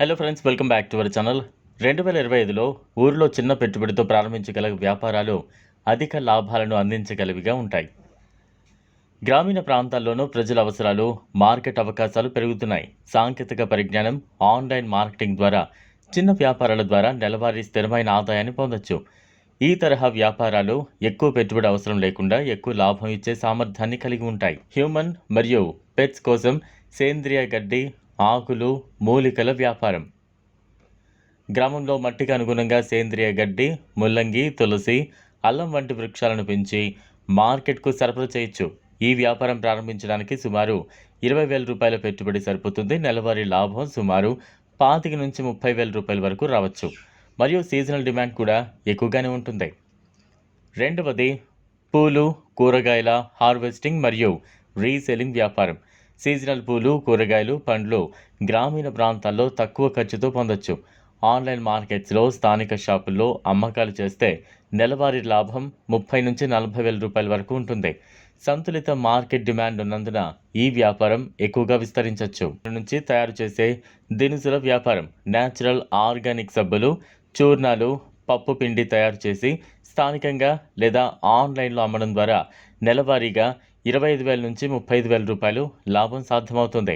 Hello friends welcome back to our channel రెండు వేల ఇరవై ఐదులో ఊరిలో చిన్న పెట్టుబడితో ప్రారంభించగల వ్యాపారాలు అధిక లాభాలను అందించగలవిగా ఉంటాయి. గ్రామీణ ప్రాంతాల్లోనూ ప్రజల అవసరాలు మార్కెట్ అవకాశాలు పెరుగుతున్నాయి. సాంకేతిక పరిజ్ఞానం ఆన్లైన్ మార్కెటింగ్ ద్వారా చిన్న వ్యాపారాల ద్వారా నెలవారీ స్థిరమైన ఆదాయాన్ని పొందొచ్చు. ఈ తరహా వ్యాపారాలు ఎక్కువ పెట్టుబడి అవసరం లేకుండా ఎక్కువ లాభం ఇచ్చే సామర్థ్యాన్ని కలిగి ఉంటాయి. హ్యూమన్ మరియు పెట్స్ కోసం సేంద్రియ గడ్డి ఆకులు మూలికల వ్యాపారం. గ్రామంలో మట్టికి అనుగుణంగా సేంద్రియ గడ్డి ముల్లంగి తులసి అల్లం వంటి వృక్షాలను పెంచి మార్కెట్కు సరఫరా చేయొచ్చు. ఈ వ్యాపారం ప్రారంభించడానికి సుమారు ఇరవై వేల రూపాయల పెట్టుబడి సరిపోతుంది. నెలవారీ లాభం సుమారు పాతిక నుంచి ముప్పై వేల రూపాయల వరకు రావచ్చు. మరియు సీజనల్ డిమాండ్ కూడా ఎక్కువగానే ఉంటుంది. రెండవది పూలు కూరగాయల హార్వెస్టింగ్ మరియు రీసెలింగ్ వ్యాపారం. సీజనల్ పూలు కూరగాయలు పండ్లు గ్రామీణ ప్రాంతాల్లో తక్కువ ఖర్చుతో పొందొచ్చు. ఆన్లైన్ మార్కెట్స్లో స్థానిక షాపుల్లో అమ్మకాలు చేస్తే నెలవారీ లాభం ముప్పై నుంచి నలభై వేల రూపాయల వరకు ఉంటుంది. సంతులిత మార్కెట్ డిమాండ్ ఉన్నందున ఈ వ్యాపారం ఎక్కువగా విస్తరించవచ్చు నుంచి తయారు చేసే దినుసుల వ్యాపారం న్యాచురల్ ఆర్గానిక్ సబ్బులు చూర్ణాలు పప్పు పిండి తయారు చేసి స్థానికంగా లేదా ఆన్లైన్లో అమ్మడం ద్వారా నెలవారీగా ఇరవై ఐదు వేల నుంచి ముప్పై ఐదు వేల రూపాయలు లాభం సాధ్యమవుతుంది.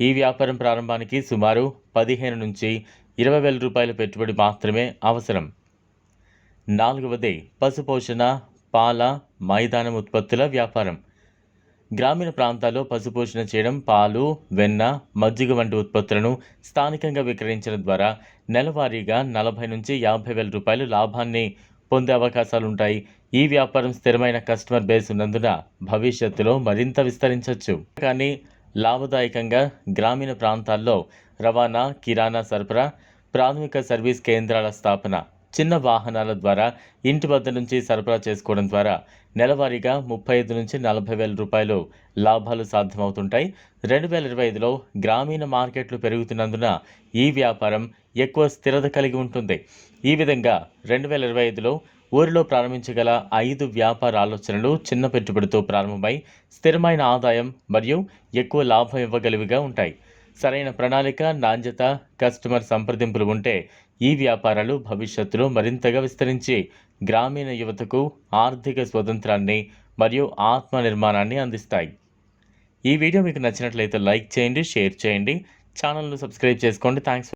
ఈ వ్యాపారం ప్రారంభానికి సుమారు పదిహేను నుంచి ఇరవై వేల రూపాయల పెట్టుబడి మాత్రమే అవసరం. నాలుగవది పశుపోషణ పాల మైదానం ఉత్పత్తుల వ్యాపారం. గ్రామీణ ప్రాంతాల్లో పశుపోషణ చేయడం పాలు వెన్న మజ్జిగ వంటి ఉత్పత్తులను స్థానికంగా విక్రయించడం ద్వారా నెలవారీగా నలభై నుంచి యాభై వేల రూపాయలు లాభాన్ని పొందే అవకాశాలుంటాయి. ఈ వ్యాపారం స్థిరమైన కస్టమర్ బేస్ ఉన్నందున భవిష్యత్తులో మరింత విస్తరించవచ్చు కానీ లాభదాయకంగా గ్రామీణ ప్రాంతాల్లో రవాణా కిరాణా సరఫరా ప్రాథమిక సర్వీస్ కేంద్రాల స్థాపన చిన్న వాహనాల ద్వారా ఇంటి వద్ద నుంచి సరఫరా చేసుకోవడం ద్వారా నెలవారీగా ముప్పై ఐదు నుంచి నలభై వేల రూపాయలు లాభాలు సాధ్యమవుతుంటాయి. రెండు వేల ఇరవై ఐదులో గ్రామీణ మార్కెట్లు పెరుగుతున్నందున ఈ వ్యాపారం ఎక్కువ స్థిరత కలిగి ఉంటుంది. ఈ విధంగా రెండు వేల ఇరవై ఐదులో ఊరిలో ప్రారంభించగల ఐదు వ్యాపార ఆలోచనలు చిన్న పెట్టుబడితో ప్రారంభమై స్థిరమైన ఆదాయం మరియు ఎక్కువ లాభం ఇవ్వగలివిగా ఉంటాయి. సరైన ప్రణాళిక నాణ్యత కస్టమర్ సంప్రదింపులు ఉంటే ఈ వ్యాపారాలు భవిష్యత్తులో మరింతగా విస్తరించి గ్రామీణ యువతకు ఆర్థిక స్వతంత్రాన్ని మరియు ఆత్మ నిర్మాణాన్ని అందిస్తాయి. ఈ వీడియో మీకు నచ్చినట్లయితే లైక్ చేయండి షేర్ చేయండి. ఛానల్ను సబ్స్క్రైబ్ చేసుకోండి. థ్యాంక్స్